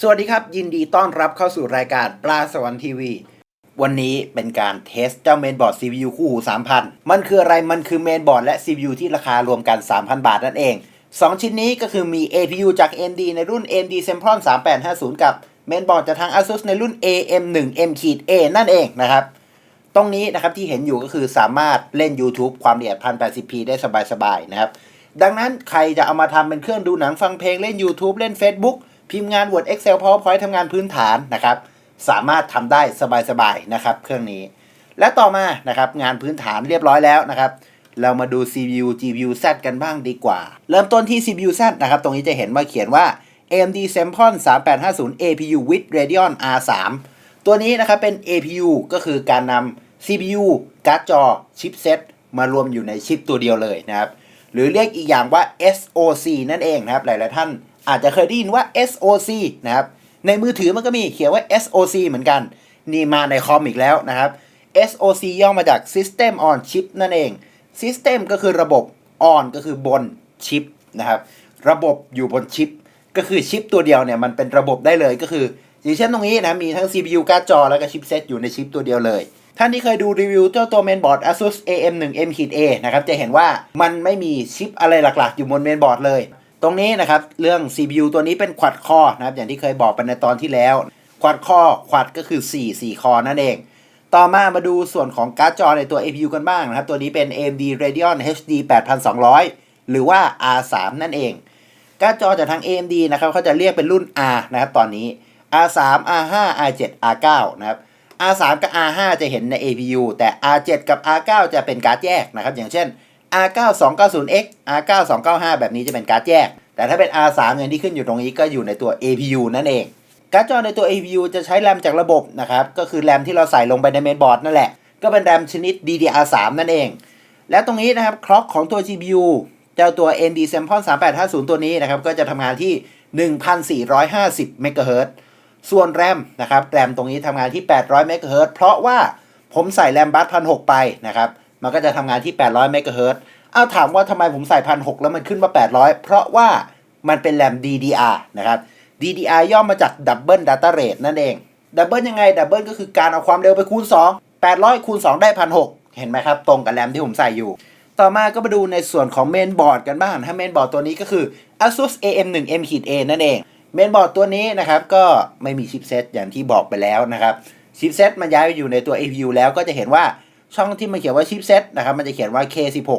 สวัสดีครับ ยินดีต้อนรับเข้าสู่รายการปลาสวรรค์ทีวี วันนี้เป็นการเทสเจ้าเมนบอร์ด CPU คู่หู3,000 มันคืออะไรมันคือเมนบอร์ดและ CPU ที่ราคารวมกัน 3,000 บาทนั่นเอง 2 ชิ้นนี้ก็คือมี APU จาก AMD ในรุ่น AMD Sempron 3850 กับเมนบอร์ดจากทาง ASUS ในรุ่น AM1M-A นั่นเองนะครับ ตรงนี้นะครับที่เห็นอยู่ก็คือสามารถเล่น YouTube ความละเอียด 1080p ได้สบายๆนะครับ ดังนั้นใครจะเอามาทำเป็นเครื่องดูหนังฟังเพลงเล่น YouTube เล่น Facebook พิมพ์งาน Word Excel PowerPoint ทำงานพื้นฐานนะครับ สามารถทำได้สบายๆนะครับ เครื่องนี้ และต่อมานะครับงานพื้นฐานเรียบร้อยแล้วนะครับ เรามาดู CPU GPU Z กันบ้างดีกว่า เริ่มต้นที่ CPU Z นะครับ ตรงนี้จะเห็นว่าเขียนว่า AMD Sempron 3850 APU with Radeon R3 ตัวนี้นะครับเป็น APU ก็คือการนำ CPU การ์ดจอชิปเซตมารวมอยู่ในชิปตัวเดียวเลยนะครับ หรือเรียกอีกอย่างว่า SoC นั่นเองนะครับ หลาย ๆ ท่าน อาจจะเคยได้ยินว่า SoC นะครับ ในมือถือมันก็มีเขียนว่า SoC เหมือนกัน นี่มาในคอมอีกแล้วนะครับ SoC ย่อมาจาก System on Chip นั่นเอง System ก็คือระบบ on ก็คือบนชิปนะครับ ระบบอยู่บนชิป ก็คือชิปตัวเดียวเนี่ยมันเป็นระบบได้เลยก็คืออย่างเช่นตรงนี้นะมีทั้ง CPU การ์ดจอแล้วก็ชิปเซตอยู่ในชิปตัวเดียวเลย ท่านที่เคยดูรีวิวเจ้าตัวเมนบอร์ด ASUS AM1M-A นะครับจะเห็นว่ามันไม่มีชิปอะไรหลักๆ อยู่บนเมนบอร์ดเลย ตรงนี้นะครับเรื่อง CPU ตัวนี้เป็น quad core นะครับอย่างที่เคยบอกไปในตอนที่แล้ว quad core quad ก็คือ 4 4 คอนั่นเอง ต่อมามาดูส่วนของการ์ดจอในตัว APU กันบ้างนะครับ ตัวนี้เป็น AMD Radeon HD 8200 หรือว่า R3 นั่นเอง การ์ดจอจากทาง AMD นะครับเขาจะเรียกเป็นรุ่น R นะครับตอนนี้ R3 R5 R7 R9 นะครับ R3 กับ R5 จะเห็นใน APU แต่ R7 กับ R9 จะเป็นการ์ดแยกนะครับ อย่างเช่น R9 290X R9 295 แบบนี้จะเป็นการ์ดแยก แต่ถ้าเป็น R3 อย่างที่ขึ้นอยู่ตรงนี้ก็อยู่ในตัว APU นั่นเอง การ์ดจอในตัว APU จะใช้แรมจากระบบนะครับ ก็คือแรมที่เราใส่ลงไปในเมนบอร์ดนั่นแหละ ก็เป็นแรมชนิด DDR3 นั่นเอง แล้วตรงนี้นะครับคล็อกของตัว GPU เจ้าตัว AMD Sempron 3850 ตัวนี้นะครับ ก็จะทำงานที่ 1450 MHz ส่วนแรมนะครับแรมตรงนี้ทำงานที่ 800 MHz เพราะว่าผมใส่แรมบัสพันหไปนะครับ มันก็จะทำงานที่ 800 MHz เฮิรตอาถามว่าทำไมผมใส่พันหแล้วมันขึ้นมา 800 เพราะว่ามันเป็นแรม DDR นะครับ DDR ย่อมาจาก Double Data Rate นั่นเอง Double ยังไง Double ก็คือการเอาความเร็วไปคูณ 2 800 คูณ 2 ได้1,600เห็นไหมครับ ตรงกับแรมที่ผมใส่อยู่ ต่อมาก็มาดูในส่วนของเมนบอร์ดกันบ้างถ้าเมนบอร์ดตัวนี้ก็คือ ASUS AM1M-A นั่นเองเมนบอร์ดตัวนี้นะครับก็ไม่มีชิปเซตอย่างที่บอกไปแล้วนะครับชิปเซตมันย้ายไปอยู่ในตัว APU แล้วก็จะเห็นว่า ช่องที่มันเขียนว่าชิปเซตนะครับ มันจะเขียนว่า K16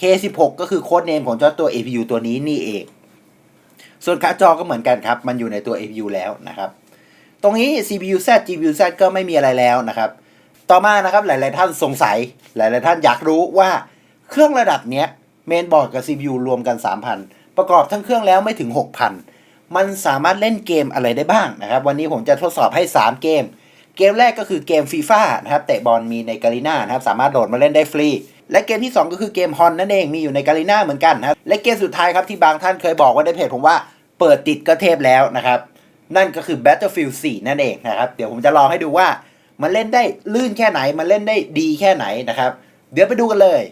K16 ก็คือโค้ดเนมของเจ้าตัว APU ตัวนี้นี่เอง ส่วนการ์ดจอก็เหมือนกันครับ มันอยู่ในตัว APU แล้วนะครับ ตรงนี้ CPU Z GPU Z ก็ไม่มีอะไรแล้วนะครับ ต่อมานะครับหลาย ๆ ท่านสงสัย หลาย ๆ ท่านอยากรู้ว่าเครื่องระดับเนี้ยเมนบอร์ดกับ CPU รวมกัน 3,000 ประกอบทั้งเครื่องแล้วไม่ถึง 6,000 มันสามารถเล่นเกมอะไรได้บ้างนะครับ วันนี้ผมจะทดสอบให้ 3 เกม เกมแรกก็คือเกมฟีฟ่านะครับเตะบอลมีในกาลิน่านะครับสามารถโหลดมาเล่นได้ฟรีและเกมที่ 2 ก็คือเกมฮอนนั่นเองมีอยู่ในกาลิน่าเหมือนกันนะครับและเกมสุดท้ายครับที่บางท่านเคยบอกว่าในเพจผมว่าเปิดติดก็เทพแล้วนะครับนั่นก็คือ Battlefield 4 นั่นเองนะครับเดี๋ยวผมจะลองให้ดูว่ามันเล่นได้ลื่นแค่ไหนมันเล่นได้ดีแค่ไหนนะครับ เดี๋ยวไปดูกันเลย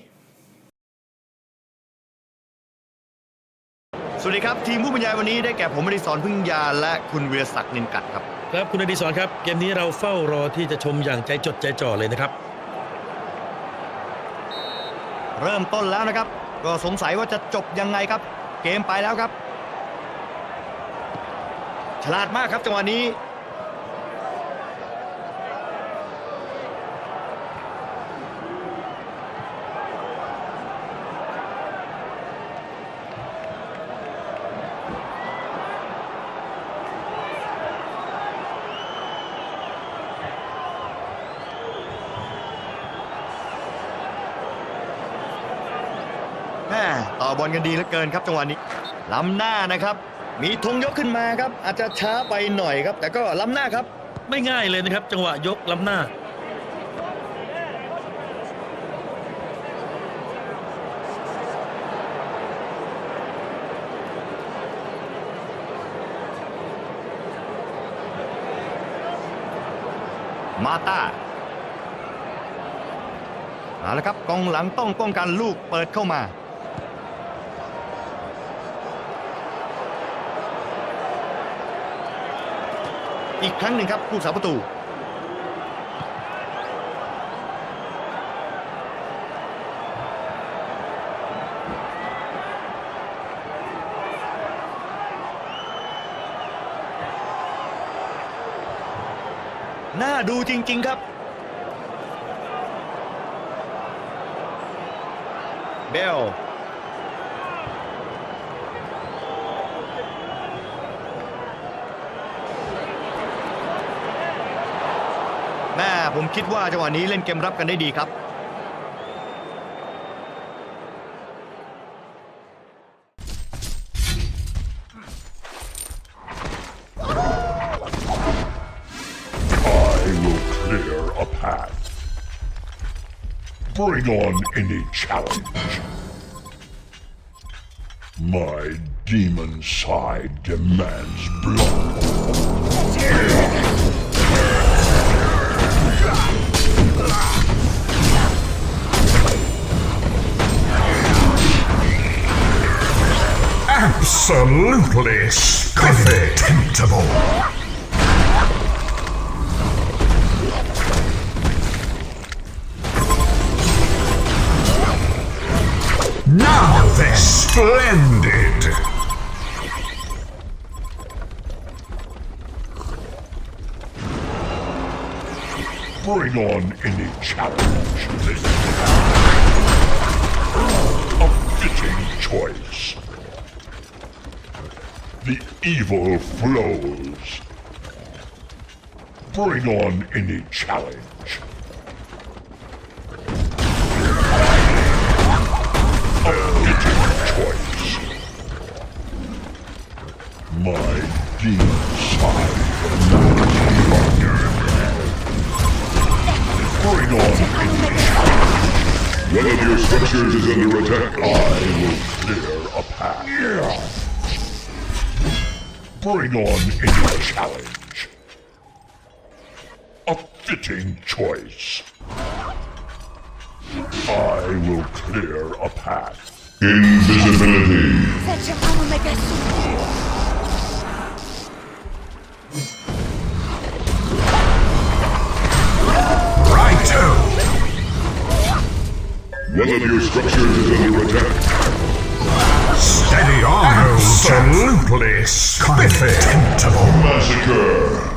สวัสดีครับ ทีมผู้บรรยายวันนี้ได้แก่ผมอดิศรพึ่งยาและคุณเวีรศักดิ์นินกัดครับ ครับคุณอดีศรครับ เกมนี้เราเฝ้ารอที่จะชมอย่างใจจดใจจ่อเลยนะครับ เริ่มต้นแล้วนะครับ ก็สงสัยว่าจะจบยังไงครับ เกมไปแล้วครับ ฉลาดมากครับจังหวะนี้ แม่ ต่อบอลกันดีเหลือเกินครับจังหวะนี้ล้ำหน้านะครับ มีธงยกขึ้นมาครับ อาจจะช้าไปหน่อยครับ แต่ก็ล้ำหน้าครับ ไม่ง่ายเลยนะครับ จังหวะยกล้ำหน้า มาต้าเอาละครับกองหลังต้องป้องกันลูกเปิดเข้ามา อีกครั้งหนึ่งครับผู้สาประตูน่าดูจริง ๆ ครับ เบล ผมคิดว่าจังหวะนี้เล่นเกมรับกันได้ดีครับ I will clear a path. Bring on any challenge. My demon side demands blood. Absolutely. Contemptible. Now they're splendid. Bring on any challenge. A fitting choice. The evil flows. Bring on any challenge. A fitting choice. My demon side. Bring on any challenge. One of your structures is under attack. I will clear a path. Bring on any challenge. A fitting choice. I will clear a path. Invisibility. Facciamo mega. Righto. One of your structures is under attack. Absolutely spiffy. Contemptible. Massacre.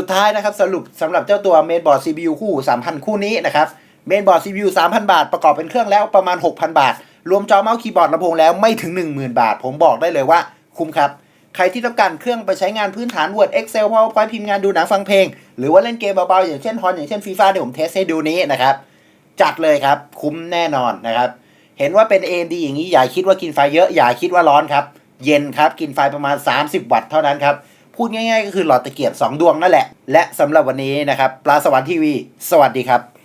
สุดท้ายนะครับสรุปสำหรับเจ้าตัวเมนบอร์ด CPU คู่ 3,000 คู่นี้นะครับเมนบอร์ด CPU 3,000 บาท ประกอบเป็นเครื่องแล้วประมาณ 6,000 บาท รวมจอเมาส์คีย์บอร์ดลำโพงแล้วไม่ถึง 10,000 บาท ผมบอกได้เลยว่าคุ้มครับใครที่ต้องการเครื่องไปใช้งานพื้นฐาน Word Excel PowerPoint พิมพ์งานดูหนังฟังเพลง หรือว่าเล่นเกมเบาๆ อย่างเช่นฮอนอย่างเช่นฟีฟ่าที่ผมเทสให้ดูนี้นะครับ จัดเลยครับ คุ้มแน่นอนนะครับ เห็นว่าเป็น AMD อย่างนี้ อย่าคิดว่ากินไฟเยอะ อย่าคิดว่าร้อนครับ เย็นครับ กินไฟประมาณ 30 วัตต์เท่านั้นครับ พูดง่ายๆ ก็คือหลอดตะเกียบ2ดวงนั่นแหละ และสำหรับวันนี้นะครับปลาสวรรค์ทีวี สวัสดีครับ